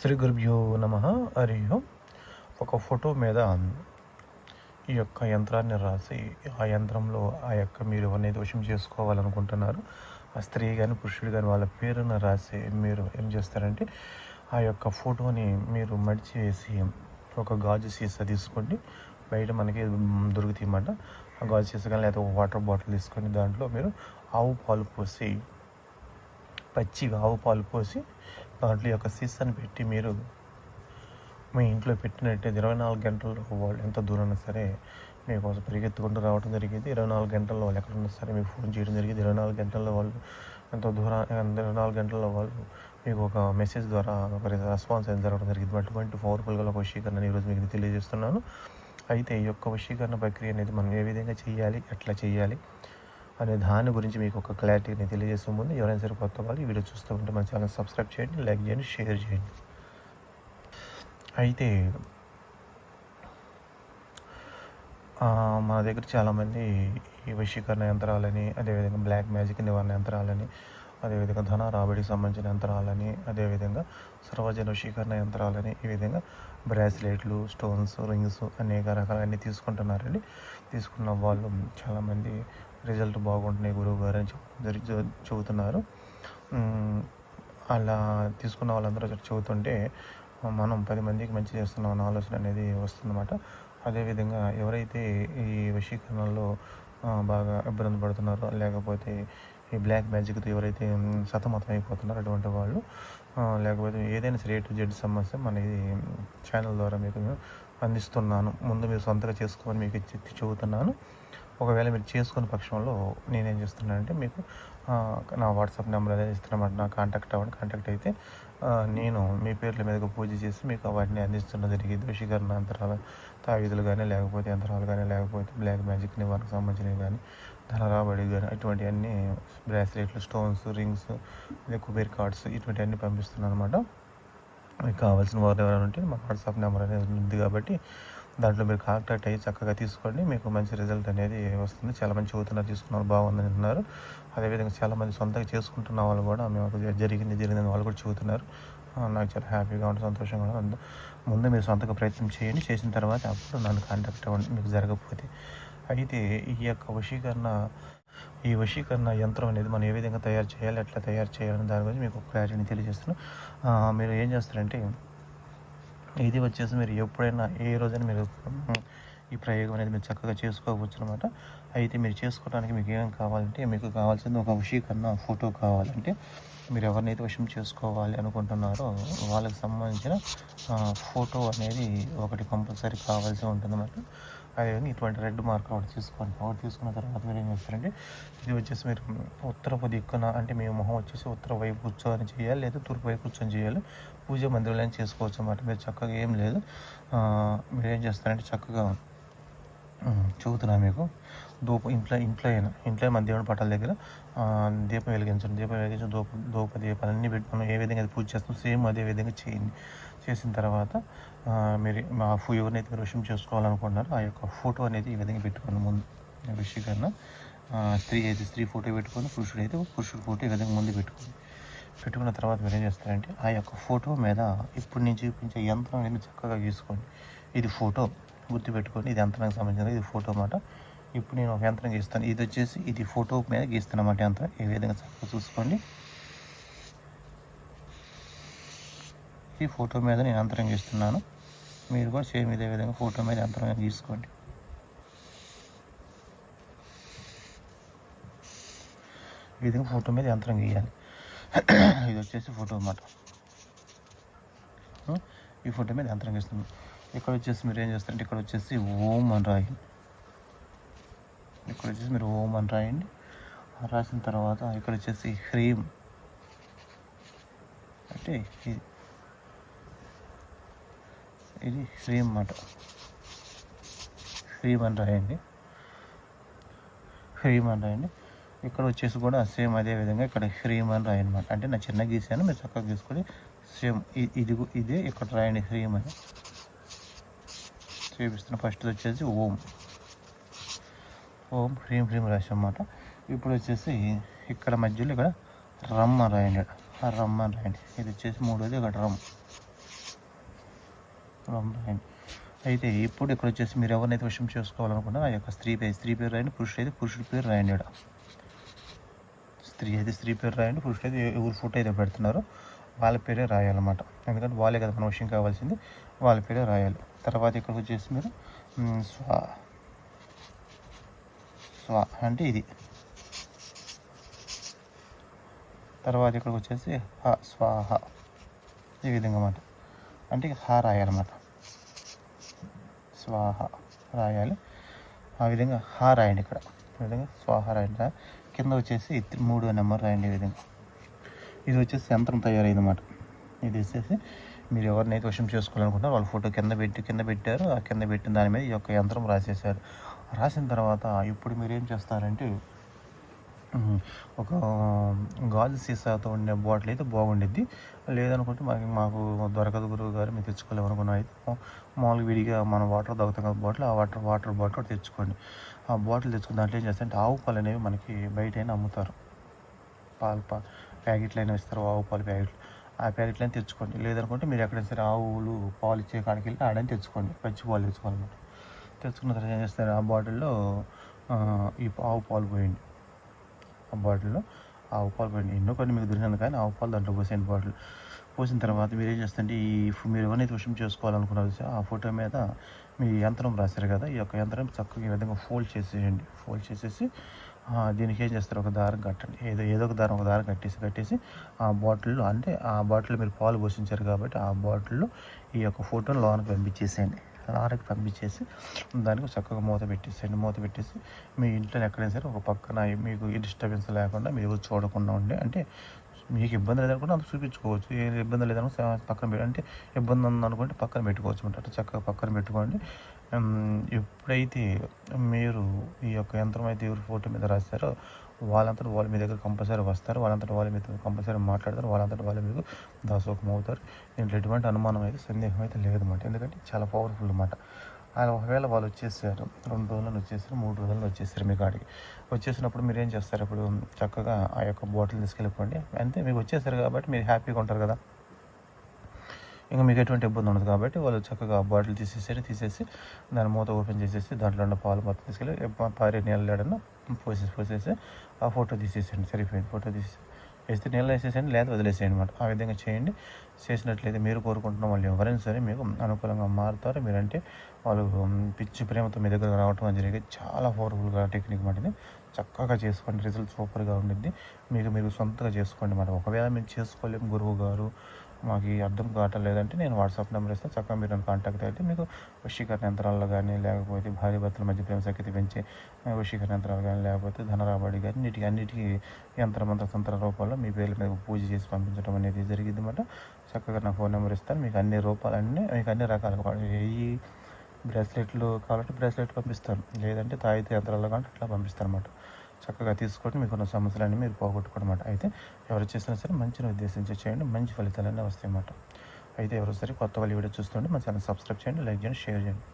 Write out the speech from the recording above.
శ్రీ గురుభ్యో నమ. హరి ఒక ఫోటో మీద ఈ యొక్క యంత్రాన్ని రాసి ఆ యంత్రంలో ఆ యొక్క మీరు ఎవరిని దోషం చేసుకోవాలనుకుంటున్నారు. ఆ స్త్రీ కానీ పురుషుడు కానీ వాళ్ళ పేరును రాసి మీరు ఏం చేస్తారంటే ఆ యొక్క ఫోటోని మీరు మడిచి వేసి ఒక గాజు సీసా తీసుకోండి. బయట మనకి దొరుకుతాయి ఆ గాజు సీసా కానీ లేకపోతే ఒక వాటర్ బాటిల్ తీసుకొని దాంట్లో మీరు ఆవు పాలు పోసి పచ్చిగా ఆవు పాలు పోసి దాంట్లో యొక్క సీసాని పెట్టి మీరు మీ ఇంట్లో పెట్టినట్టయితే ఇరవై నాలుగు గంటల్లో వాళ్ళు ఎంత దూరం సరే మీకోసం పరిగెత్తుకుంటూ రావడం జరిగింది. ఇరవై నాలుగు గంటల్లో వాళ్ళు ఎక్కడున్నా సరే మీకు ఫోన్ చేయడం జరిగింది. ఇరవై నాలుగు గంటల్లో వాళ్ళు ఎంత దూరం ఇరవై నాలుగు గంటల్లో వాళ్ళు మీకు ఒక మెసేజ్ ద్వారా ఒక రెస్పాన్స్ అనేది జరగడం జరిగింది. అటువంటి పవర్ఫుల్గా ఒక వశీకరణ ఈరోజు మీకు తెలియజేస్తున్నాను. అయితే ఈ యొక్క వశీకరణ ప్రక్రియ అనేది మనం ఏ విధంగా చేయాలి ఎట్లా చేయాలి అనే దాని గురించి మీకు ఒక క్లారిటీని తెలియజేసే ముందు ఎవరైనా సరే కొత్త వాళ్ళు ఈ వీడియో చూస్తూ ఉంటే మన ఛానల్ సబ్స్క్రైబ్ చేయండి లైక్ చేయండి షేర్ చేయండి. అయితే మన దగ్గర చాలామంది ఈ వశీకరణ యంత్రాలని అదేవిధంగా బ్లాక్ మ్యాజిక్ నివారణ యంత్రాలని అదేవిధంగా ధన రాబడికి సంబంధించిన యంత్రాలని అదేవిధంగా సర్వజన వశీకరణ యంత్రాలని ఈ విధంగా బ్రాస్లెట్లు స్టోన్స్ రింగ్స్ అనేక రకాలన్నీ తీసుకుంటున్నారండి. తీసుకున్న వాళ్ళు చాలామంది రిజల్ట్ బాగుంటున్నాయి గురువు గారు అని చెబుతున్నారు. అలా తీసుకున్న వాళ్ళందరూ చెబుతుంటే మనం పది మందికి మంచి చేస్తున్నాం అన్న ఆలోచన అనేది వస్తుందన్నమాట. అదేవిధంగా ఎవరైతే ఈ వశీకరణలో బాగా ఇబ్బంది పడుతున్నారో లేకపోతే ఈ బ్లాక్ మ్యాజిక్తో ఎవరైతే సతమతం అయిపోతున్నారో అటువంటి వాళ్ళు లేకపోతే ఏదైనా సరే టు జెడ్ సమస్య మన ఈ ఛానల్ ద్వారా మీకు నేను అందిస్తున్నాను. ముందు మీరు సొంతగా చేసుకోమని మీకు చె- చెబుతున్నాను. ఒకవేళ మీరు చేసుకున్న పక్షంలో నేనేం చేస్తున్నానంటే మీకు నా వాట్సాప్ నెంబర్ అనేది ఇస్తున్నమాట నా కాంటాక్ట్ అవ్వండి. కాంటాక్ట్ అయితే నేను మీ పేర్ల మీదకి పూజ చేసి మీకు వాటిని అందిస్తున్న జరిగింది వశీకరణ అంతరాలు తాయుధులు కానీ లేకపోతే యంత్రాలు కానీ లేకపోతే బ్లాక్ మ్యాజిక్ నివారణకు సంబంధించినవి కానీ ధన రాబడి కానీ ఇటువంటివన్నీ బ్రాస్లెట్లు స్టోన్స్ రింగ్స్ కుబేర్ కార్డ్స్ ఇటువంటివన్నీ పంపిస్తున్నాను అనమాట మీకు కావాల్సిన వారు ఎవరైనా ఉంటే మా వాట్సాప్ నెంబర్ అనేది ఉంది కాబట్టి దాంట్లో మీరు కాంటాక్ట్ అయ్యి చక్కగా తీసుకోండి. మీకు మంచి రిజల్ట్ అనేది వస్తుంది. చాలా మంది చదువుతున్నారు తీసుకున్నారు బాగుందని అంటున్నారు. అదేవిధంగా చాలామంది సొంతంగా చేసుకుంటున్న వాళ్ళు కూడా మేము జరిగింది జరిగిందని వాళ్ళు కూడా చెబుతున్నారు నాకు చాలా హ్యాపీగా ఉంటుంది సంతోషంగా ఉంది ముందు మీరు సొంతంగా ప్రయత్నం చేయండి. చేసిన తర్వాత అప్పుడు నన్ను కాంటాక్ట్ అవ్వండి. మీకు జరగకపోతే అయితే ఈ యొక్క వశీకరణ ఈ వశీకరణ యంత్రం అనేది మనం ఏ విధంగా తయారు చేయాలి ఎట్లా తయారు చేయాలని దాని గురించి మీకు క్లారిటీని తెలియజేస్తున్నాను మీరు ఏం చేస్తారంటే ఇది వచ్చేసి మీరు ఎప్పుడైనా ఏ రోజైనా మీరు ఈ ప్రయోగం అనేది మీరు చక్కగా చేసుకోవచ్చు అనమాట అయితే మీరు చేసుకోవడానికి మీకు ఏం కావాలంటే మీకు కావాల్సింది ఒక వశీకరణ ఫోటో కావాలంటే మీరు ఎవరినైతే వశం చేసుకోవాలి అనుకుంటున్నారో వాళ్ళకి సంబంధించిన ఫోటో అనేది ఒకటి కంపల్సరీ కావాల్సి ఉంటుందన్నమాట. అదేవిధంగా ఇటువంటి రెడ్ మార్క్ ఒకటి తీసుకోండి. ఒకటి తీసుకున్న తర్వాత మీరు ఏం చేస్తారంటే ఇది వచ్చేసి మీరు ఉత్తరపు దిక్కున అంటే మీ మొహం వచ్చేసి ఉత్తర వైపు కూర్చొని చేయాలి లేదా తూర్పు వైపు కూర్చొని చేయాలి. పూజ మందిరంలో చేసుకోవచ్చు అన్నమాట. మీరు చక్కగా ఏం లేదు. మీరు ఏం చేస్తారంటే చక్కగా చదువుతున్నా మీకు. ధూప ఇంట్లో ఇంట్లో అయినా ఇంట్లో మన దేవుడి పట్టాల దగ్గర దీపం వెలిగించండి. దీపం వెలిగించి ధూప ధూప దీపాలు అన్నీ పెట్టి మనం ఏ విధంగా అది పూజ చేస్తాం సేమ్ అదే విధంగా చేయండి. చేసిన తర్వాత మీరు మా ఫు ఎవరినైతే మీరు విషయం చేసుకోవాలనుకుంటున్నారో ఆ యొక్క ఫోటో అనేది ఈ విధంగా పెట్టుకుని ముందు. విషయకరణ స్త్రీ అయితే స్త్రీ ఫోటో పెట్టుకొని పురుషుడు అయితే పురుషుడు ఫోటో ఈ విధంగా ముందు పెట్టుకోండి. పెట్టుకున్న తర్వాత మీరు ఏం చేస్తారంటే ఆ యొక్క ఫోటో మీద ఇప్పుడు నేను చూపించే యంత్రం అనేది చక్కగా గీసుకోండి. ఇది ఫోటో. గుర్తు పెట్టుకోండి ఇది యంత్రానికి సంబంధించిన ఇది ఫోటో అన్నమాట. ఇప్పుడు నేను ఒక యంత్రం గీస్తాను. ఇది వచ్చేసి ఇది ఫోటో మీద గీస్తాను అన్నమాట యంత్రం. ఈ విధంగా చూసుకోండి. ఈ ఫోటో మీద నేను యంత్రం గీస్తున్నాను. మీరు కూడా సేమ్ ఇదే విధంగా ఫోటో మీద యంత్రం గీసుకోండి. ఈ విధంగా ఫోటో మీద యంత్రం గీయాలి. ఇది వచ్చేసి ఫోటో అన్నమాట. ఈ ఫోటో మీద యంత్రం గీస్తుంది ఇక్కడ వచ్చేసి మీరు ఏం చేస్తారంటే ఇక్కడ వచ్చేసి ఓం అని రాయండి. ఇక్కడ వచ్చేసి మీరు ఓం అని రాయండి. రాసిన తర్వాత ఇక్కడ వచ్చేసి హ్రీం. అంటే ఇది ఇది హ్రీం అన్నమాట. హ్రీం అని రాయండి. హ్రీం అని రాయండి. ఇక్కడ వచ్చేసి కూడా సేమ్ అదే విధంగా ఇక్కడ హ్రీం అని రాయండి అంటే నా చిన్న గీసాను మీరు చక్కగా గీసుకొని సేమ్ ఇది ఇదే ఇక్కడ రాయండి హ్రీం అని. చూపిస్తున్న ఫస్ట్ వచ్చేసి ఓం. ఓం హ్రీం హ్రీం రాసి అన్నమాట ఇప్పుడు వచ్చేసి ఇక్కడ మధ్యలో ఇక్కడ రమ్ అని రాయండి. రమ్ అని రాయండి. ఇది వచ్చేసి మూడోది ఇక్కడ రమ్. రమ్ రాయండి. అయితే ఇప్పుడు ఇక్కడ వచ్చేసి మీరు ఎవరినైతే విషయం చేసుకోవాలనుకున్నారో ఆ యొక్క స్త్రీ పేరు స్త్రీ పేరు రాయండి పురుషుడు అయితే పురుషుడి పేరు రాయండి ఇక్కడ. స్త్రీ అయితే స్త్రీ పేరు రాయండి పురుషుడు అయితే ఎవరు ఫోటో అయితే పెడుతున్నారో వాళ్ళ పేరే రాయాలన్నమాట. ఎందుకంటే వాళ్ళే కదా మన విషయం కావాల్సింది. వాళ్ళ పేరే రాయాలి. తర్వాత ఇక్కడికి వచ్చేసి మీరు స్వా స్వా అంటే ఇది. తర్వాత ఇక్కడికి వచ్చేసి హ స్వాహ. ఈ విధంగా అన్నమాట అంటే హ రాయాలన్నమాట. స్వాహ రాయాలి. ఆ విధంగా హ రాయండి ఇక్కడ. ఈ విధంగా స్వాహ రాయండి. కింద వచ్చేసి ఇత్- మూడో నెంబర్ రాయండి ఈ విధంగా. ఇది వచ్చేసి యంత్రం తయారైందన్నమాట. ఇది వచ్చేసి మీరు ఎవరినైతే వశం చేసుకోవాలనుకుంటారో వాళ్ళ ఫోటో కింద పెట్టి కింద పెట్టారు. ఆ కింద పెట్టిన దాని మీద ఈ యొక్క యంత్రం రాసేసారు రాసిన తర్వాత ఇప్పుడు మీరు ఏం చేస్తారంటే ఒక గాజు సీసాతో ఉండే బాటిల్ అయితే బాగుండిద్ది. లేదనుకుంటే మాకు మాకు దొరకదు గురువు గారు మీరు తెచ్చుకోలేమనుకున్న అయితే మామూలుగా విడిగా మన వాటర్ తాగుతాం కదా బాటిల్ ఆ వాటర్ వాటర్ బాటిల్ తెచ్చుకోండి. ఆ బాటిల్ తెచ్చుకుని దాంట్లో ఏం చేస్తారంటే ఆవు పాలు అనేవి మనకి బయట అయినా అమ్ముతారు. పాలు పాలు. ప్యాకెట్లు అయినా ఇస్తారు ఆవు పాలు ప్యాకెట్లు. ఆ ప్యాకెట్లు అయినా తెచ్చుకోండి. లేదనుకుంటే మీరు ఎక్కడైనా సరే ఆవులు పాలు ఇచ్చే కాడికి వెళ్ళి ఆడని తెచ్చుకోండి. పచ్చి పాలు తెచ్చుకోవాలన్నమాట. తెచ్చుకున్న తర్వాత ఏం చేస్తారు? ఆ బాటిల్లో ఈ ఆవు పాలు పోయండి. ఆ బాటిల్లో ఆవు పాలు పోయండి. ఎన్నో కొన్ని మీకు దొరికినాను కానీ ఆవు పాలు దాంట్లో పోసేయండి బాటిల్. పోసిన తర్వాత మీరు ఏం చేస్తారంటే ఈ మీరు ఎవరినైతే విషయం చేసుకోవాలనుకున్నారు ఆ ఫోటో మీద మీ యంత్రం రాశారు కదా? ఈ యొక్క యంత్రం చక్కగా ఈ విధంగా ఫోల్డ్ చేసేయండి. ఫోల్డ్ చేసేసి దీనికి ఏం చేస్తారు? ఒక దారం కట్టండి. ఏదో ఏదో ఒక దారం ఒక దారం కట్టేసి కట్టేసి ఆ బాటిల్లో అంటే ఆ బాటిల్ మీరు పాలు పోషించారు కాబట్టి ఆ బాటిల్లో ఈ యొక్క ఫోటోని లోనకి పంపించేసేయండి. లోనకి పంపించేసి దానికి చక్కగా మూత పెట్టేసేయండి. మూత పెట్టేసి మీ ఇంట్లో ఎక్కడైనా సరే ఒక పక్కన మీకు డిస్టర్బెన్స్ లేకుండా మీరు చూడకుండా ఉండే అంటే మీకు ఇబ్బంది లేదనుకుంటే అంత చూపించుకోవచ్చు. ఏ ఇబ్బంది లేదనుకుంటే పక్కన పెట్టి అంటే ఇబ్బంది ఉందనుకుంటే పక్కన పెట్టుకోవచ్చు. అనమాట చక్కగా పక్కన పెట్టుకోండి. ఎప్పుడైతే మీరు ఈ యొక్క యంత్రం అయితే ఎవరు ఫోటో మీద రాస్తారో వాళ్ళంతటా వాళ్ళు మీ దగ్గర కంపల్సరీ వస్తారు. వాళ్ళంతటా వాళ్ళు మీతో కంపల్సరీ మాట్లాడతారు. వాళ్ళంతటా వాళ్ళు మీకు దాసోకం అవుతారు దీంట్లో ఎటువంటి అనుమానం అయితే సందేహం అయితే లేదన్నమాట. ఎందుకంటే చాలా పవర్ఫుల్ అన్నమాట. ఆయన ఒకవేళ వాళ్ళు వచ్చేసారు రెండు రోజులను వచ్చేసారు మూడు రోజులను వచ్చేసారు మీ కాడికి. వచ్చేసినప్పుడు మీరు ఏం చేస్తారు? ఇప్పుడు చక్కగా ఆ యొక్క బాటిల్ తీసుకెళ్ళిపోండి. అంతే మీకు వచ్చేసారు కాబట్టి మీరు హ్యాపీగా ఉంటారు కదా. ఇంకా మీకు ఎటువంటి ఇబ్బంది ఉండదు కాబట్టి వాళ్ళు చక్కగా బాటిల్ తీసేసి తీసేసి దాని మూత ఓపెన్ చేసేసి దాంట్లో ఉన్న పాలు మొత్తం తీసుకెళ్ళి ఎప్ప- పారే నీళ్ళడన్నా పోసేసి పోసేసి ఆ ఫోటో తీసేసేయండి సరిపోయింది ఫోటో తీసి. వేస్తే నీళ్ళు వేసేసేయండి లేదా వదిలేసేయండి అనమాట ఆ విధంగా చేయండి. చేసినట్లయితే మీరు కోరుకుంటున్న వాళ్ళు ఎవరైనా సరే మీకు అనుకూలంగా మారుతారు. మీరంటే వాళ్ళు పిచ్చి ప్రేమతో మీ దగ్గర రావటం అని జరిగేది చాలా పవర్ఫుల్గా టెక్నిక్ మాట చక్కగా చేసుకోండి రిజల్ట్ సూపర్గా ఉండిద్ది. మీకు మీరు సొంతగా చేసుకోండి మాట ఒకవేళ మీరు చేసుకోలేము గురువు గారు మాకు ఈ అర్థం కావటం లేదంటే నేను వాట్సాప్ నెంబర్ ఇస్తాను చక్కగా మీరు నన్ను కాంటాక్ట్ అయితే మీకు వశీకరణ యంత్రాల్లో కానీ లేకపోతే భార్య భర్తల మధ్య ప్రేమ సఖ్యత పెంచే వశీకరణ యంత్రాలు కానీ లేకపోతే ధన రాబడి కానీ నీటికి అన్నిటికీ యంత్రమంత్ర తంత్ర రూపాల్లో మీ పేర్ల మీద పూజ చేసి పంపించడం అనేది జరిగింది మాట చక్కగా నా ఫోన్ నెంబర్ ఇస్తాను. మీకు అన్ని రూపాలన్నీ మీకు అన్ని రకాల ఈ బ్రాస్లెట్లు కావాలంటే బ్రాస్లెట్ పంపిస్తాను. లేదంటే తాయితీ యంత్రాల్లో కానీ అట్లా పంపిస్తాను అనమాట చక్కగా తీసుకొని మీకున్న సమస్యలన్నీ మీరు పోగొట్టుకోవడం అయితే ఎవరు చేసినా సరే మంచిని ఉద్దేశించి చేయండి మంచి ఫలితాలన్నీ వస్తాయి అన్నమాట అయితే ఎవరు సరే కొత్త వాళ్ళు వీడియో చూస్తుంటే మన ఛానల్ సబ్స్క్రైబ్ చేయండి లైక్ చేయండి షేర్ చేయండి.